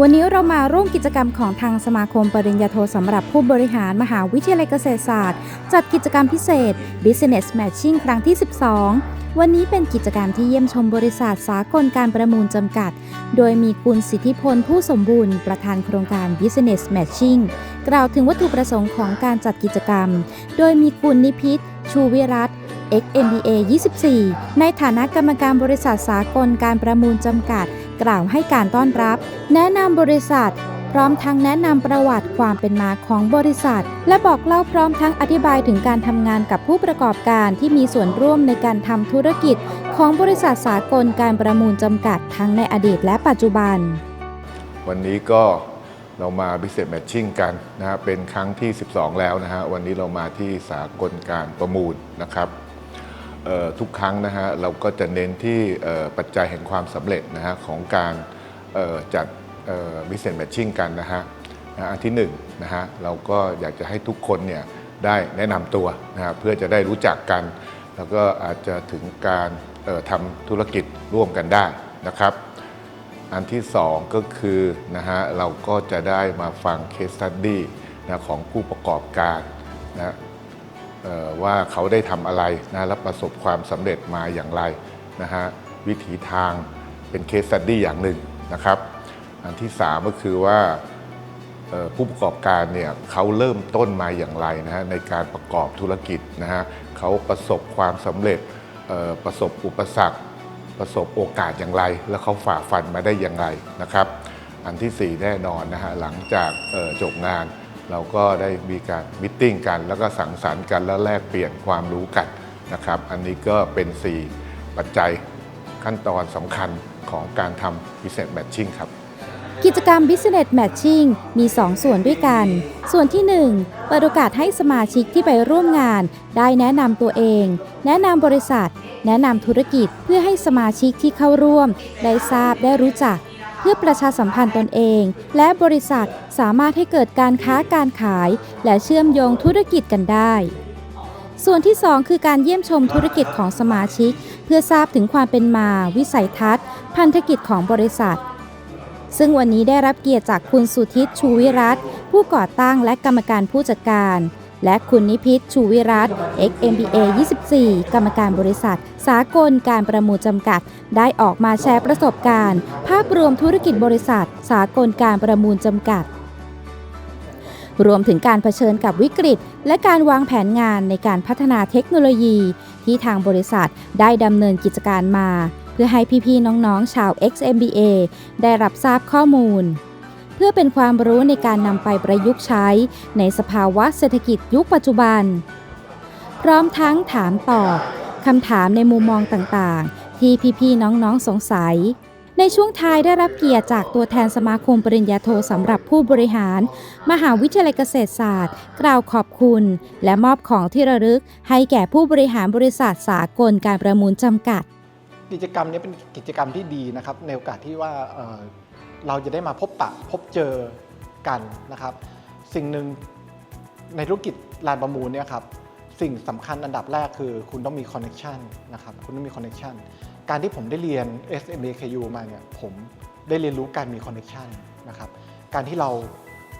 วันนี้เรามาร่วมกิจกรรมของทางสมาคมปริญญาโทสำหรับผู้บริหารมหาวิทยาลัยเกษตรศาสตร์ จัดกิจกรรมพิเศษ Business Matching ครั้งที่ 12 วันนี้เป็นกิจกรรมที่เยี่ยมชมบริษัทสากลการประมูลจำกัด โดยมีคุณสิทธิพลผู้สมบูรณ์ประธานโครงการ Business Matching กล่าวถึงวัตถุประสงค์ของการจัดกิจกรรม โดยมีคุณนิพิษชูวิรัต XMBA 24 ในฐานะกรรมการบริษัทสากลการประมูลจำกัด กล่าวให้การต้อนรับ แนะนำบริษัท พร้อมทั้งแนะนำประวัติความเป็นมาของบริษัท และบอกเล่าพร้อมทั้งอธิบายถึงการทำงานกับผู้ประกอบการที่มีส่วนร่วมในการทำธุรกิจ ของบริษัทสากลการประมูลจำกัดทั้งในอดีตและปัจจุบัน วันนี้ก็เรามา Business Matching กันนะฮะเป็นครั้งที่ 12 แล้วนะฮะวันนี้เรามาที่สากลการประมูลนะครับ ทุกครั้งนะฮะเราก็จะเน้นที่ปัจจัยแห่งความสำเร็จนะฮะของการจัดเอ่อ Business Matching กันนะฮะอันที่1นะฮะเราก็อยากจะให้ทุกคนเนี่ยได้แนะนำตัวนะฮะเพื่อจะได้รู้จักกัน แล้วก็อาจจะถึงการทำธุรกิจร่วมกันได้นะครับ อันที่สองก็คือนะฮะเราก็จะได้มาฟัง case study นะของผู้ประกอบการนะ ว่าเขาได้ทำอะไรนะและประสบความสำเร็จมาอย่างไรนะฮะวิถีทางเป็น case study อย่างหนึ่งนะครับ อันที่สามก็คือว่าผู้ประกอบการเนี่ยเขาเริ่มต้นมาอย่างไรนะฮะในการประกอบธุรกิจนะฮะเขาประสบความสำเร็จประสบอุปสรรค ประสบโอกาสอย่างไร แล้วเขาฝ่าฟันมาได้อย่างไรนะครับ อันที่ 4 แน่นอนนะฮะหลังจากจบงาน เราก็ได้มีการมิทติ้งกัน แล้วก็สังสรรค์กันแล้วแลกเปลี่ยนความรู้กันนะครับ อันนี้ก็เป็น 4 ปัจจัยขั้นตอนสำคัญของการทำ business matching ครับ กิจกรรม Business Matching มี 2 ส่วนด้วยกัน ส่วนที่ 1 เปิดโอกาสให้สมาชิกที่ไปร่วมงาน ได้แนะนำตัวเอง แนะนำบริษัท แนะนำธุรกิจเพื่อให้สมาชิกที่เข้าร่วม ได้ทราบได้รู้จัก เพื่อประชาสัมพันธ์ตนเอง และบริษัทสามารถให้เกิดการค้าการขาย และเชื่อมโยงธุรกิจกันได้ ส่วนที่ 2 คือการเยี่ยมชมธุรกิจของสมาชิก เพื่อทราบถึงความเป็นมา วิสัยทัศน์ พันธกิจของบริษัท ซึ่งวันนี้ได้รับเกียรติจากคุณสุทิตชูวิรัตผู้ก่อตั้งและกรรมการผู้จัดการ และคุณนิพิษชูวิรัต XMBA 24 กรรมการบริษัท สากลการประมูลจำกัด ได้ออกมาแชร์ประสบการณ์ ภาพรวมธุรกิจบริษัท สากลการประมูลจำกัด รวมถึงการเผชิญกับวิกฤต และการวางแผนงานในการพัฒนาเทคโนโลยี ที่ทางบริษัทได้ดำเนินกิจการมา เพื่อให้พี่ๆน้องๆ ชาว XMBA ได้รับทราบข้อมูล พื่อเป็นความรู้ในการนำไปประยุกต์ใช้ ในสภาวะเศรษฐกิจยุคปัจจุบัน พร้อมทั้งถามตอบคำถามในมุมมองต่างๆ ที่พี่ๆน้องๆสงสัย ในช่วงท้ายได้รับเกียรติจากตัวแทนสมาคมปริญญาโทสำหรับผู้บริหาร มหาวิทยาลัยเกษตรศาสตร์ กล่าวขอบคุณ และมอบของที่ระลึก ให้แก่ผู้บริหารบริษัทสากลการประมูลจำกัด กิจกรรมนี้เป็นกิจกรรมที่ดีนะครับในโอกาสที่ว่า เราจะได้มาพบปะพบเจอกันนะครับ สิ่งหนึ่งในธุรกิจลานประมูลเนี่ยครับสิ่งสำคัญอันดับแรกคือคุณต้องมีคอนเน c t ชันนะครับคุณต้องมีคอนเน c t ชันการที่ผมได้เรียน SMAKU มาเนี่ยผมได้เรียนรู้การมีคอนเน c t ชันนะครับการที่เรา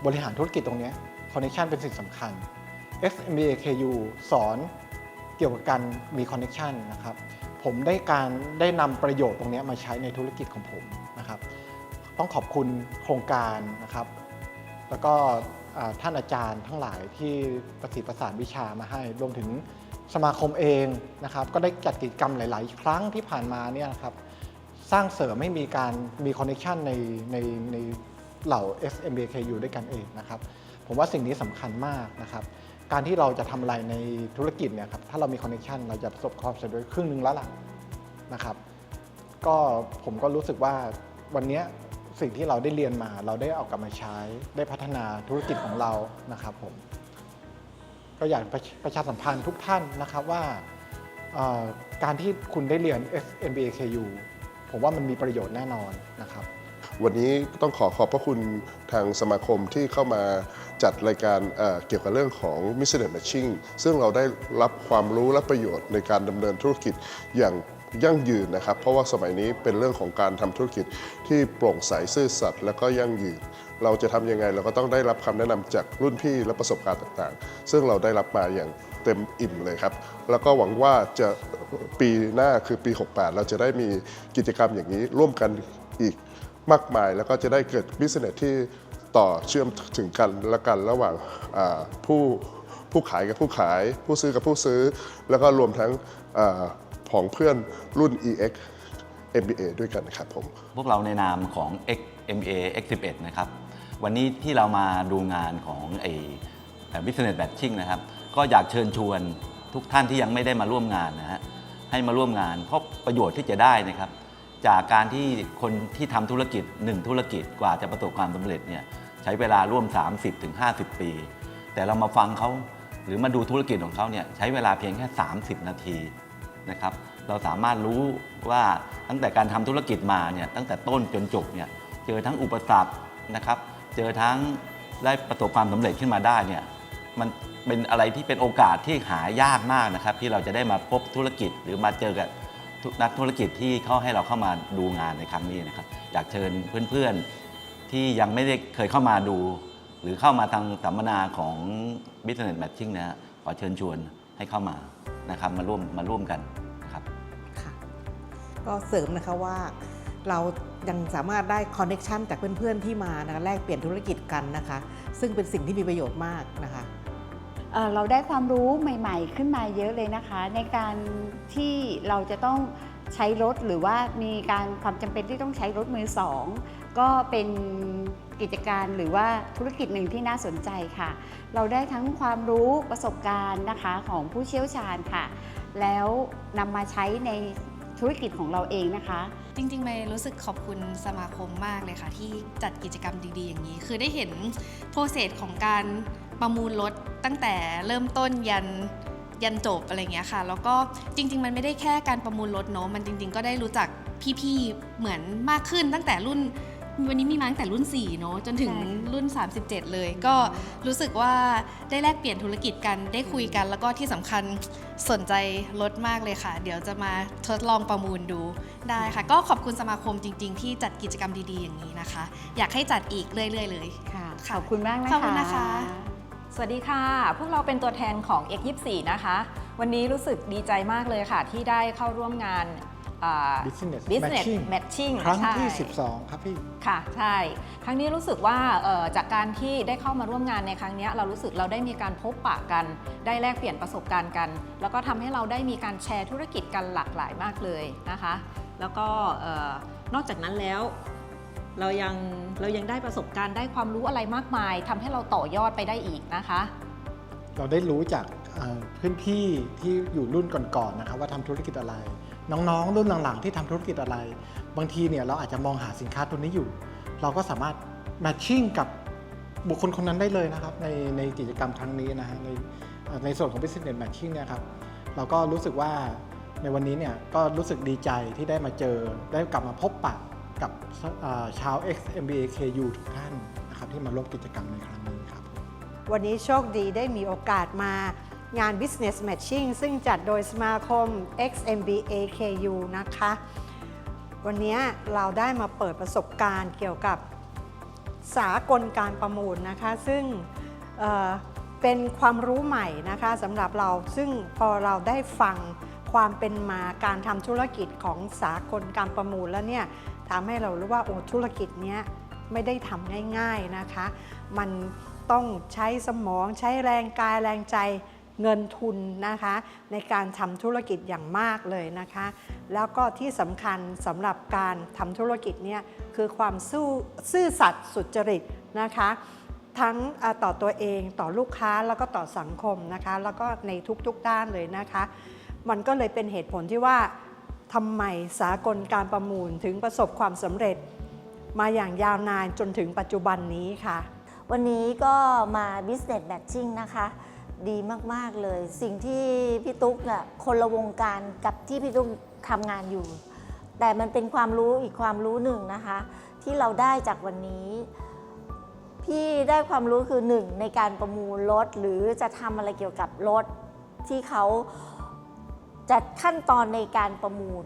บริหารธุรกิจตรงนี้คอนเน c t ชันเป็นสิ่งสำคัญ SMAKU สอนเกี่ยวกับการมีคอนเน c t ชันนะครับผมได้การได้นำประโยชน์ตรงนี้มาใช้ในธุรกิจของผมนะครับ ต้องขอบคุณโครงการนะครับ แล้วก็ท่านอาจารย์ทั้งหลายที่ประสิทธิ์ประสานวิชามาให้ รวมถึงสมาคมเองนะครับ ก็ได้จัดกิจกรรมหลาย ๆ ครั้งที่ผ่านมาเนี่ยนะครับ สร้างเสริมให้มีการมีคอนเน c t ชันในในในเหล่า SMBKU ด้วยกันเองนะครับ ผมว่าสิ่งนี้สำคัญมากนะครับ การที่เราจะทำอะไรในธุรกิจเนี่ยครับ ถ้าเรามีคอนเน c t ชันเราจะประสบความสำเร็จครึ่งหนึ่งแล้วล่ะนะครับ ก็ผมก็รู้สึกว่าวันนี้ สิ่งที่เราได้เรียนมา เราได้เอากลับมาใช้ ได้พัฒนาธุรกิจของเรานะครับผมก็อยากประประชาสัมพันธ์ทุกท่านนะครับว่าการที่คุณได้เรียน SMBAKU ผมว่ามันมีประโยชน์แน่นอนนะครับ วันนี้ต้องขอขอบพระคุณทางสมาคมที่เข้ามาจัดรายการเเกี่ยวกับเรื่องของ Business Matching ซึ่งเราได้รับความรู้และประโยชน์ในการดำเนินธุรกิจอย่าง ยั่งยืนนะครับ เพราะว่าสมัยนี้เป็นเรื่องของการทำธุรกิจที่โปร่งใสซื่อสัตย์และก็ยั่งยืน เราจะทำยังไงเราก็ต้องได้รับคำแนะนำจากรุ่นพี่และประสบการณ์ต่างๆ ซึ่งเราได้รับมาอย่างเต็มอิ่มเลยครับ แล้วก็หวังว่าจะปีหน้าคือปี 68 เราจะได้มีกิจกรรมอย่างนี้ร่วมกันอีกมากมาย แล้วก็จะได้เกิดบิสเนสที่ต่อเชื่อมถึงกันและกันระหว่างาผู้ผู้ขายกับผู้ขาย ผู้ซื้อกับผู้ซื้อ แล้วก็รวมทั้ง ของเพื่อนรุ่น EX MBA ด้วยกันครับผม พวกเราในนามของ X MBA X11 นะครับ วันนี้ที่เรามาดูงานของไอ้ Business Matching นะครับ ก็อยากเชิญชวนทุกท่านที่ยังไม่ได้มาร่วมงานนะฮะให้มาร่วมงาน เพราะประโยชน์ที่จะได้นะครับ จากการที่คนที่ทำธุรกิจ 1 ธุรกิจกว่าจะประสบความสำเร็จเนี่ยใช้เวลาร่วม 30-50 ปี แต่เรามาฟังเขาหรือมาดูธุรกิจของเขาเนี่ยใช้เวลาเพียงแค่ 30 นาที นะครับ เราสามารถรู้ว่าตั้งแต่การทำธุรกิจมาเนี่ยตั้งแต่ต้นจนจบเนี่ยเจอทั้งอุปสรรคนะครับ เจอทั้งได้ประสบความสำเร็จขึ้นมาได้เนี่ยมันเป็นอะไรที่เป็นโอกาสที่หายากมากนะครับ ที่เราจะได้มาพบธุรกิจหรือมาเจอกับนักธุรกิจที่เขาให้เราเข้ามาดูงานในครั้งนี้นะครับ อยากเชิญเพื่อนๆที่ยังไม่ได้เคยเข้ามาดู หรือเข้ามาทางสัมมนาของ Business Matching นะฮะขอเชิญชวนให้เข้ามา นะครับมาร่วมมาร่วมกันนะครับค่ะก็เสริมนะคะว่าเรายังสามารถได้คอนเน็ชันจากเพื่อนๆที่มานะคะแลกเปลี่ยนธุรกิจกันนะคะ ซึ่งเป็นสิ่งที่มีประโยชน์มากนะคะเอ่อเราได้ความรู้ใหม่ ๆ ขึ้นมาเยอะเลยนะคะ ในการที่เราจะต้อง ใช้รถหรือว่ามีการความจำเป็นที่ต้องใช้รถมือสองก็เป็นกิจการหรือว่าธุรกิจหนึ่งที่น่าสนใจค่ะ เราได้ทั้งความรู้ประสบการณ์นะคะของผู้เชี่ยวชาญค่ะ แล้วนำมาใช้ในธุรกิจของเราเองนะคะ จริงๆเมย์รู้สึกขอบคุณสมาคมมากเลยค่ะ ที่จัดกิจกรรมดีๆ อย่างนี้ คือได้เห็นโปรเซสของการประมูลรถตั้งแต่เริ่มต้นยัน ยันจบอะไรเงี้ยค่ะ แล้วก็จริง ๆ มันไม่ได้แค่การประมูลรถเนาะมันจริง ๆ ก็ได้รู้จักพี่ๆเหมือนมากขึ้นตั้งแต่รุ่นวันนี้มีมาตั้งแต่รุ่น 4 เนาะจนถึงใช่รุ่น 37 เลย ก็รู้สึกว่าได้แลกเปลี่ยนธุรกิจกันได้คุยกัน แล้วก็ที่สำคัญสนใจรถมากเลยค่ะ เดี๋ยวจะมาทดลองประมูลดูได้ค่ะ ก็ขอบคุณสมาคมจริง ๆ ที่จัดกิจกรรมดีๆอย่างนี้นะคะ อยากให้จัดอีกเรื่อย ๆ เลยค่ะค่ะขอบคุณมากนะคะขอบคุณนะคะ สวัสดีค่ะ พวกเราเป็นตัวแทนของ X24 นะคะ วันนี้รู้สึกดีใจมากเลยค่ะ ที่ได้เข้าร่วมงานอ่า Business Business Matching Matching ครั้งที่ ใช่ 12 ครับพี่ ค่ะใช่ ครั้งนี้รู้สึกว่าเอ่อจากการที่ได้เข้ามาร่วมงานในครั้งนี้เรารู้สึกเราได้มีการพบปะกัน ได้แลกเปลี่ยนประสบการณ์กัน แล้วก็ทำให้เราได้มีการแชร์ธุรกิจกันหลากหลายมากเลยนะคะ แล้วก็เอ่อนอกจากนั้นแล้ว เรายังเรายังได้ประสบการณ์ได้ความรู้อะไรมากมายทำให้เราต่อยอดไปได้อีกนะคะ เราได้รู้จากเพื่อนพี่ที่อยู่รุ่นก่อนๆนะครับว่าทำธุรกิจอะไร น้องๆ รุ่นหลังๆที่ทำธุรกิจอะไร บางทีเนี่ยเราอาจจะมองหาสินค้าตัวนี้อยู่ เราก็สามารถแมทชิ่งกับบุคคลคนนั้นได้เลยนะครับ ในในกิจกรรมครั้งนี้นะฮะในในส่วนของ Business Matching เนี่ยครับเราก็รู้สึกว่าในวันนี้เนี่ยก็รู้สึกดีใจที่ได้มาเจอได้กลับมาพบปะ กับชาว X MBA KU ทุกท่านนะครับที่มาร่วมกิจกรรมในครั้งนี้ครับ วันนี้โชคดีได้มีโอกาสมางาน Business Matching ซึ่งจัดโดยสมาคม XMBAKU นะคะ วันนี้เราได้มาเปิดประสบการณ์เกี่ยวกับสากลการประมูลนะคะ ซึ่งเเป็นความรู้ใหม่นะคะสำหรับเราซึ่งพอเราได้ฟังความเป็นมาการทำธุรกิจของสากลการประมูลแล้วเนี่ย ทำให้เรารู้ว่าโอ้ธุรกิจเนี้ยไม่ได้ทำง่ายๆนะคะ มันต้องใช้สมองใช้แรงกายแรงใจเงินทุนนะคะ ในการทำธุรกิจอย่างมากเลยนะคะ แล้วก็ที่สำคัญสำหรับการทำธุรกิจเนี่ยคือความสู้ซื่อสัตย์สุจริตนะคะ ทั้งต่อตัวเองต่อลูกค้าแล้วก็ต่อสังคมนะคะ แล้วก็ในทุกๆด้านเลยนะคะ มันก็เลยเป็นเหตุผลที่ว่า ทำไมสากลการประมูลถึงประสบความสำเร็จ มาอย่างยาวนานจนถึงปัจจุบันนี้ค่ะ วันนี้ก็มา Business Matching นะคะ ดีมาก ๆ เลย สิ่งที่พี่ตุ๊กน่ะคนละวงการกับที่พี่ตุ๊กทำงานอยู่ แต่มันเป็นความรู้อีกความรู้หนึ่งนะคะ ที่เราได้จากวันนี้ พี่ได้ความรู้คือหนึ่งในการประมูลรถ หรือจะทำอะไรเกี่ยวกับรถที่เขา จัดขั้นตอนในการประมูล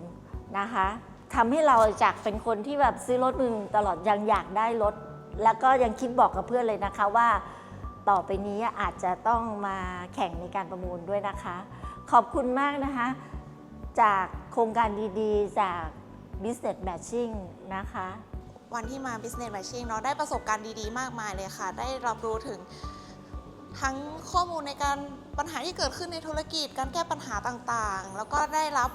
นะคะทำให้เราจากเป็นคนที่แบบซื้อรถมือหนึ่งตลอดยังอยากได้รถ แล้วก็ยังคิดบอกกับเพื่อนเลยนะคะว่า ต่อไปนี้อาจจะต้องมาแข่งในการประมูลด้วยนะคะ ขอบคุณมากนะคะ จากโครงการดีๆ จาก Business Matching นะคะวันที่มา Business Matching เนาะได้ประสบการณ์ดีๆ มากมายเลยค่ะ ได้รับรู้ถึง ทั้งข้อมูลในการปัญหาที่เกิดขึ้นในธุรกิจ การแก้ปัญหาต่างๆ แล้วก็ได้รับ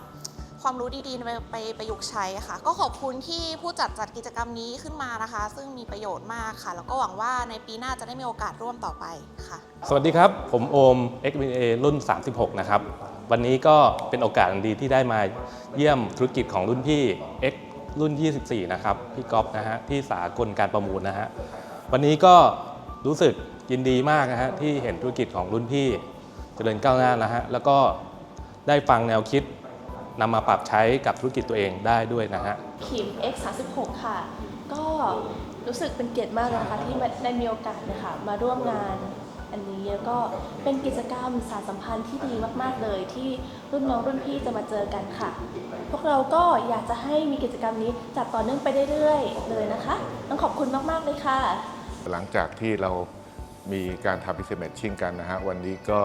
ความรู้ดีๆ ไปไปประยุกต์ใช้ค่ะ ก็ขอบคุณที่ผู้จัดจัดกิจกรรมนี้ขึ้นมานะคะ ซึ่งมีประโยชน์มากค่ะ แล้วก็หวังว่าในปีหน้าจะได้มีโอกาสร่วมต่อไปค่ะ สวัสดีครับ ผมโอม XBA รุ่น 36 นะครับ วันนี้ก็เป็นโอกาสดีที่ได้มาเยี่ยมธุรกิจของรุ่นพี่ X รุ่น 24 นะครับ พี่ก๊อฟนะฮะที่สากลการประมูลนะฮะ วันนี้ก็รู้สึก ยินดีมากนะฮะที่เห็นธุรกิจของรุ่นพี่เจริญก้าวหน้านะฮะแล้วก็ได้ฟังแนวคิดนำมาปรับใช้กับธุรกิจตัวเองได้ด้วยนะฮะขีม X 3 6ค่ะ ก็รู้สึกเป็นเกียรติมากนะคะที่ได้มีโอกาสนะคะมาร่วมงานอันนี้แล้วก็เป็นกิจกรรมสารสัมพันธ์ที่ดีมาก ๆ เลย ที่รุ่นน้องรุ่นพี่จะมาเจอกันค่ะ พวกเราก็อยากจะให้มีกิจกรรมนี้จัดต่อเนื่องไปเรื่อยๆเลยนะคะ ต้องขอบคุณมาก ๆ เลยค่ะ หลังจากที่เรา มีการทำ business matching กันนะฮะวันนี้ก็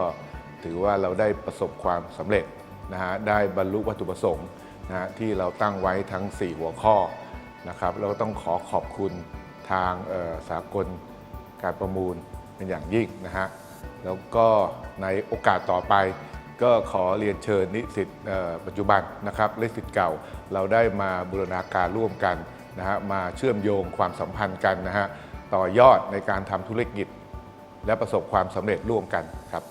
ถือว่าเราได้ประสบความสำเร็จนะฮะได้บรรลุวัตถุประสงค์นะฮะที่เราตั้งไว้ทั้ง 4 หัวข้อนะครับเราก็ต้องขอขอบคุณทางสากลการประมูลเป็นอย่างยิ่งนะฮะแล้วก็ในโอกาสต่อไปก็ขอเรียนเชิญนิสิตปัจจุบันนะครับและสิทธิ์เก่าเราได้มาบูรณาการร่วมกันนะฮะมาเชื่อมโยงความสัมพันธ์กันนะฮะต่อยอดในการทำธุรกิจ และประสบความสำเร็จร่วมกันครับ